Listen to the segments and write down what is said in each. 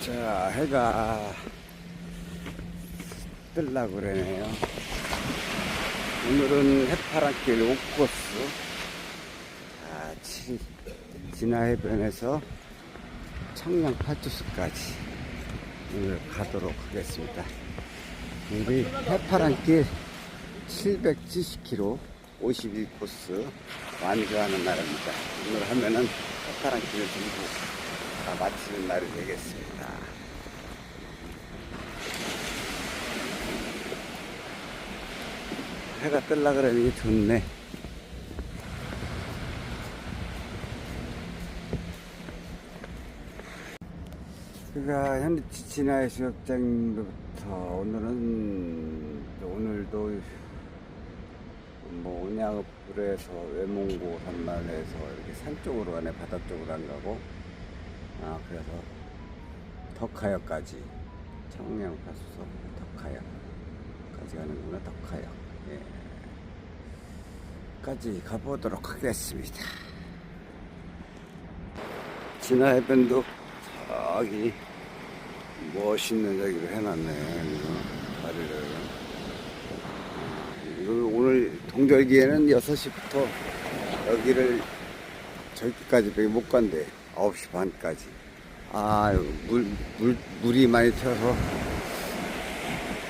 자, 해가 뜨려고 그러네요. 오늘은 해파랑길 옥코스. 자, 치, 진화해변에서 청량 팔주스까지 오늘 가도록 하겠습니다. 우리 해파랑길 770km 51코스 완주하는 날입니다. 오늘 하면은 해파랑길을 전부 다 마치는 날이 되겠습니다. 해가 뜰라 그러는 게 좋네. 그가 현재 진화의 수욕장부터 오늘은 오늘도 뭐 온양읍에서 외몽고 산만에서 이렇게 산 쪽으로 가네 바다 쪽으로 안 가고 아 그래서 덕하역까지 청량 파수소 덕하역까지 가는구나 덕하역. 예. 까지 가보도록 하겠습니다. 진화 해변도 저기 멋있는 저기로 해놨네 이거. 다리를. 이거 오늘 동절기에는 6시부터 여기를 저기까지밖에 못 간대 9시 반까지. 아 물, 물, 물이 많이 튀어서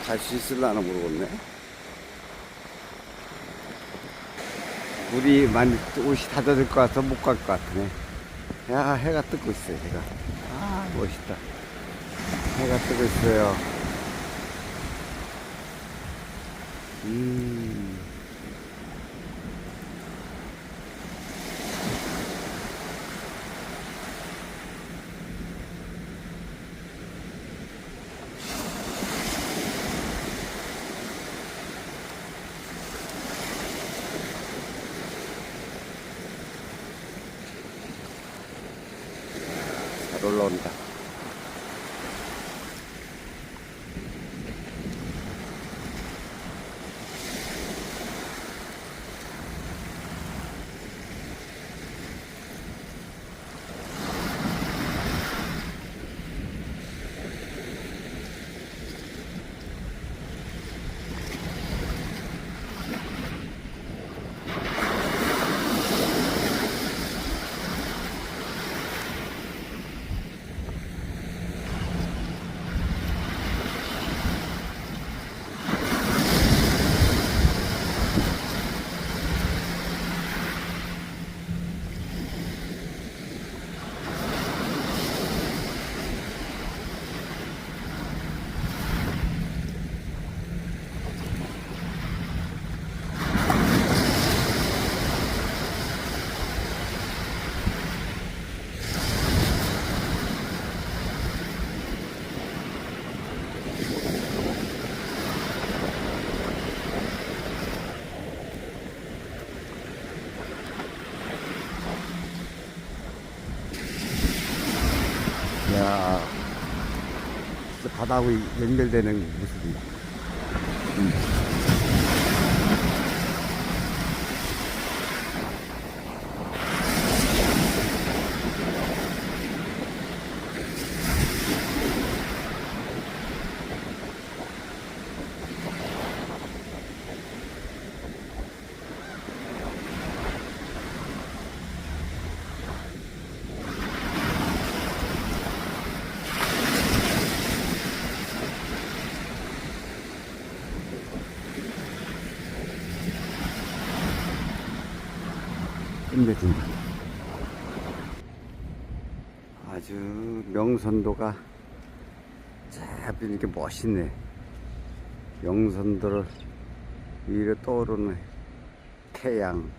갈 수 있을라나 모르겠네. 물이 많이 옷이 다 젖을 것 같아서 못 갈 것 같네. 야 해가 뜨고 있어요 해가. 아 멋있다. 해가 뜨고 있어요. 음 잘 올라온다. 야, 진짜 바다하고 연결되는 모습이다. 끝내준다. 아주 명선도가 쫙 이렇게 멋있네. 명선도를 위로 떠오르는 태양.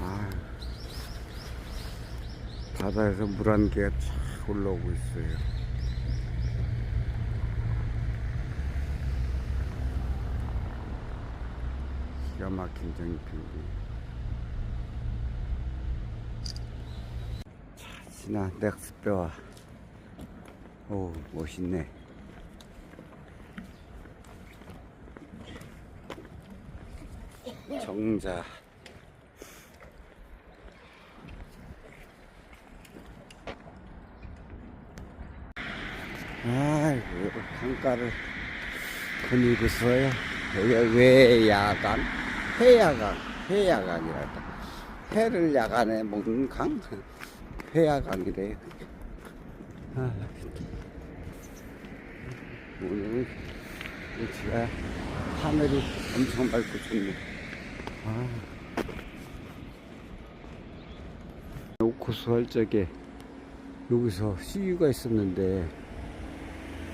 아, 바다에서 물 한 개가 쫙 올라오고 있어요. 기가 막힌 정평기. 지나 넥스뼈와. 오 멋있네. 정자. 아이고 강가를 거닐고 있어요? 여기 왜 야간? 해야간, 해야간이랄까. 해를 야간에 먹는 강? 해야간이래요. 아, 오늘은 날씨가 하늘이 엄청 밝고 좋네. 아. 오코스 할 적에 여기서 CU가 있었는데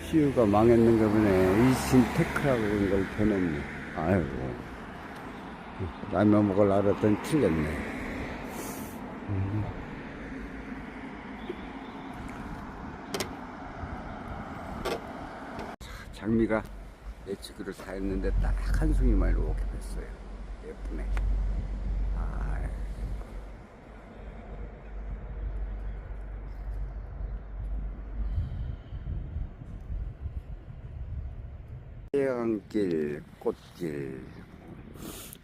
CU가 망했는가 보네. 이신 테크라고 그런 걸 배냈네. 아이고. 라면 먹을 알았더니 틀렸네. 음. 장미가 예측으로 다 했는데 딱 한 송이만 이렇게 폈어요. 예쁘네. 아, 해안길, 꽃길,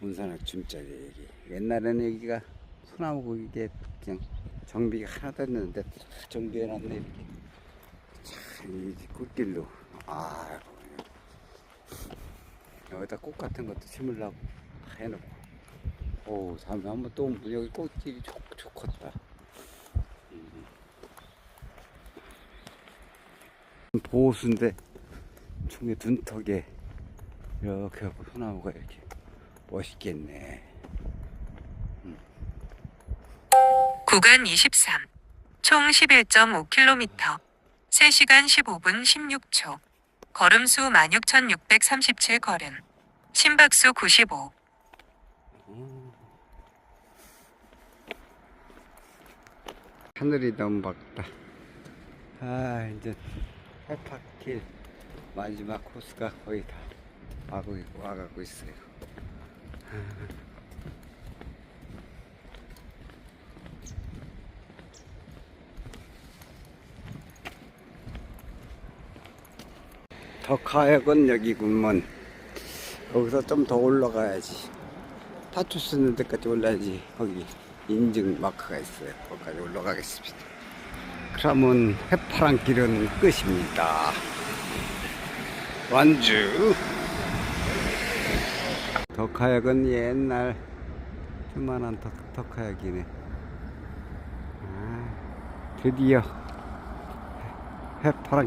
운산학 춤자리 여기. 옛날에는 여기가 소나무고 이게 그냥 정비가 하나도 다 정비해놨네 이렇게. 참, 이 꽃길로. 아, 여기다 꽃 같은 것도 심으려고 다 해놓고. 오, 다음에 한번 또 여기 꽃길이 좋, 좋겠다. 음. 보호수인데 중에 둔턱에 이렇게 소나무가 이렇게 멋있겠네. 구간 23. 총 11.5km. 3시간 15분 16초. 걸음수 16,637 걸음. 심박수 95. 하늘이 너무 밝다. 아, 이제 해파길 마지막 코스가 거의 다 와고, 와가고 있어요. 덕하역은 여기구먼. 거기서 좀 더 올라가야지. 타투 쓰는 데까지 올라야지. 거기 인증 마크가 있어요. 거기까지 올라가겠습니다. 그러면 해파란 길은 끝입니다. 완주. 덕하역은 옛날 조만한 덕, 덕하역이네. 아, 드디어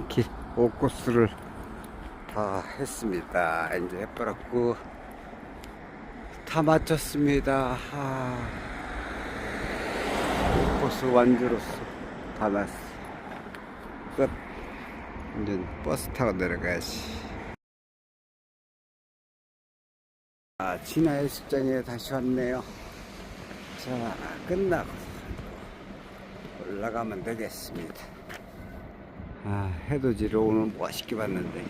길 5코스를 다 했습니다. 이제 해파랗고 다 마쳤습니다. 아, 5코스 완주로서 다 났어. 끝. 이제 버스 타고 내려가야지. 아, 진화의 습장에 다시 왔네요. 자, 끝나고 올라가면 되겠습니다. 아, 해돋이를 오늘 멋있게 봤는데